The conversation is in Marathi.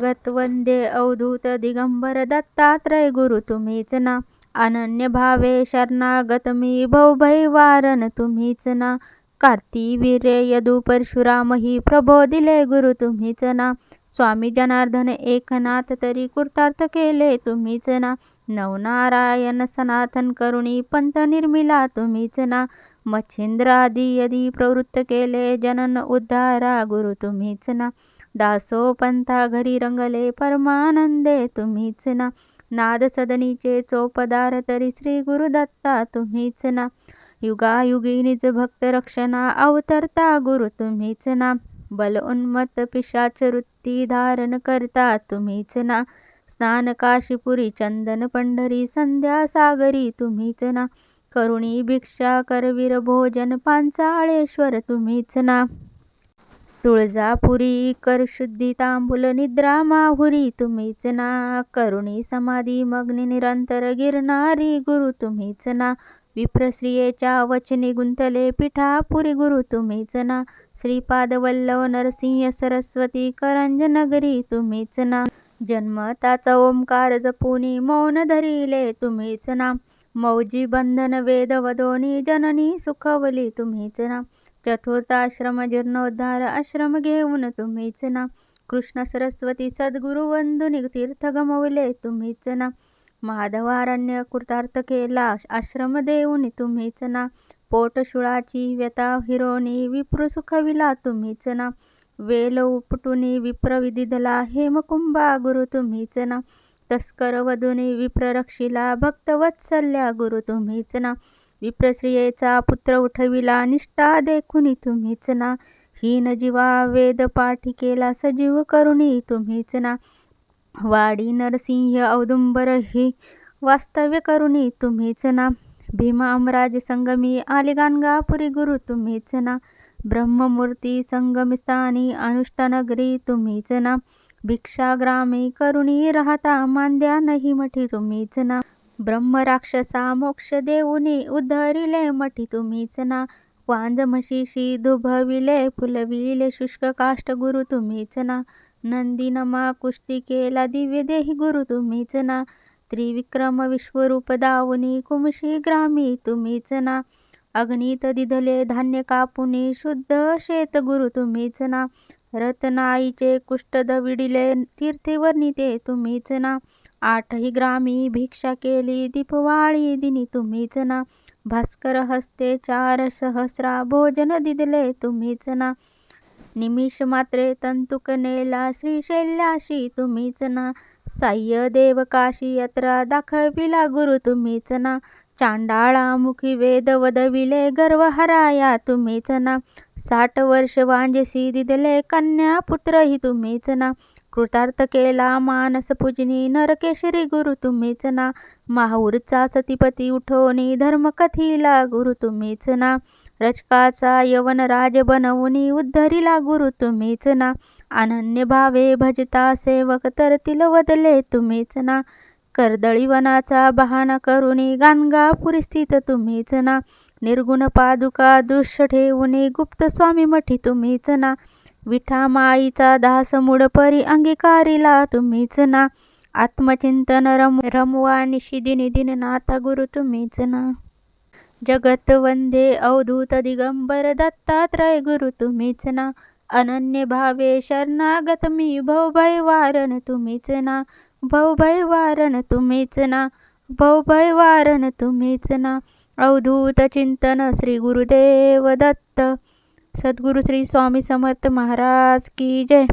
जगत वंदे अवधूत दिगंबर दत्तात्रय गुरु तुम्हीच ना. अनन्य भावे शरणागत मी भवभय वारण तुम्हीच ना. कार्तिवीर्य यदु परशुराम ही प्रभो दिले गुरु तुम्हीच ना. स्वामी जनार्दन एकनाथ तरी कृतार्थ केले तुम्हीच ना. नवनारायण सनातन करुणी पंत निर्मिला तुम्हीच ना. मच्छिंद्रादी यदी प्रवृत्त केले जनन उद्धारा गुरु तुम्हीच ना. दासो पंथा घरी रंगले परमानंदे तुम्हीच ना. नाद सदनीचे चोपदार तरी श्री गुरुदत्ता तुम्हीच ना. युगायुगी निज भक्त रक्षणा अवतरता गुरु तुम्हीच ना. बलोन्मत पिशाच वृत्ती धारण करता तुम्हीच ना. स्नान काशीपुरी चंदन पंढरी संध्या सागरी तुम्हीच ना. करुणी भिक्षा करवीर भोजन पांचाळेश्वर तुम्हीच ना. तुळजापुरी कर शुद्धी तांबुल निद्रा माहुरी तुम्हीच ना. करुणी समाधी मग्नी निरंतर गिरणारी गुरु तुम्हीच ना. विप्रश्रियेच्या वचनी गुंतले पिठापुरी गुरु तुम्हीच ना. श्रीपाद वल्लभ नरसिंह सरस्वती करंज नगरी तुम्हीच ना. जन्मताचा ओंकार जपुनी मौन धरिले तुम्हीच ना. मौजी बंधन वेद वदोनी जननी सुखवली तुम्हीच ना. चतुर्थाश्रम जीर्णोद्धार आश्रम घेऊन तुम्हीच ना. कृष्ण सरस्वती सद्गुरु वंदुनी तीर्थ गमवले तुम्हीच ना. माधवारण्य कृतार्थ केला आश्रम देऊन तुम्हीच ना. पोटशुळाची व्यथा हिरोनी विप्र सुखविला तुम्हीच ना. वेल उपटुनी विप्र विदिधला हेमकुंभा गुरु तुम्हीच ना. तस्कर वधुनी विप्र रक्षिला भक्तवत्सल्या गुरु तुम्हीच ना. विप्रश्रियेचा पुत्र उठविला निष्ठा देखुनी तुम्हीच ना. हीन जीवा वेद पाठी केला सजीव करुणी तुम्हीच ना. वाडी नरसिंह औदुंबर ही वास्तव्य करुणी तुम्हीच ना. भीमा अमराज संगमी आलिगानगापुरी गुरु तुम्हीच ना. ब्रह्ममूर्ती संगमस्थानी अनुष्ठानगरी तुम्हीच ना. भिक्षाग्रामी करुणी राहता मांद्या नाही मठी तुम्हीच ना. ब्रह्मराक्षसा मोक्ष देऊनी उद्धरिले मठी तुम्हीच ना. वांज म्हशीशी दुभविले फुलविले शुष्क काष्ट गुरु तुम्हीच ना. नंदीनमा कुष्टी केला दिव्य देही गुरु तुम्हीच ना. त्रिविक्रम विश्वरूप दावनी कुमशी ग्रामी तुम्हीच ना. अग्नीत दिधले धान्य कापुनी शुद्ध शेत गुरु तुम्हीच ना. रत्नाईचे कुष्ट दविडिले तीर्थेवर निते तुम्हीच ना. आठही ग्रामी भिक्षा केली दीपवाळी दिनी तुम्हीच ना भास्कर हस्ते चार सहस्रा भोजन दिदले तुम्हीच ना निमिष मात्रे तंतुक नेला श्रीशैल्याशी तुम्हीच ना साह्य देव काशी यात्रा दाखविला गुरु तुम्हीच ना चांडाळामुखी वेद वदविले गर्व हराया तुम्हीच ना साठ वर्ष वांजसी दिदले कन्या पुत्रही तुम्हीच ना कृतार्थ केला मानस पूजनी नरकेशरी गुरु तुम्हीच ना. माहूरचा सतीपती उठवणी धर्म कथीला गुरु तुम्हीच ना. रचकाचा यवन राज बनवणी उद्धरीला गुरु तुम्हीच ना. अनन्य भावे भजता सेवक तर तिल वदले तुम्हीच ना. कर्दळीवनाचा बहाना करुणी गाणगापुरी स्थित तुम्हीच ना. निर्गुण पादुका दृश्य ठेवणे गुप्त स्वामी मठी तुम्हीच ना. विठा माईचा दास मूड परी अंगीकारिला तुम्हीच ना. आत्मचिंतन रम रमवा निषिदिनि दिन नाथा गुरु तुम्हीच ना. जगत वंदे अवधूत दिगंबर दत्तात्रय गुरु तुम्हीच ना. अनन्य भावे शरणागत मी भवभय वारण तुम्हीच ना. भवभय वारण तुम्हीच ना. भवभय वारण तुम्हीच ना. अवधूत चिंतन श्री गुरुदेव दत्त. सद्गुरु श्री स्वामी समर्थ महाराज की जय.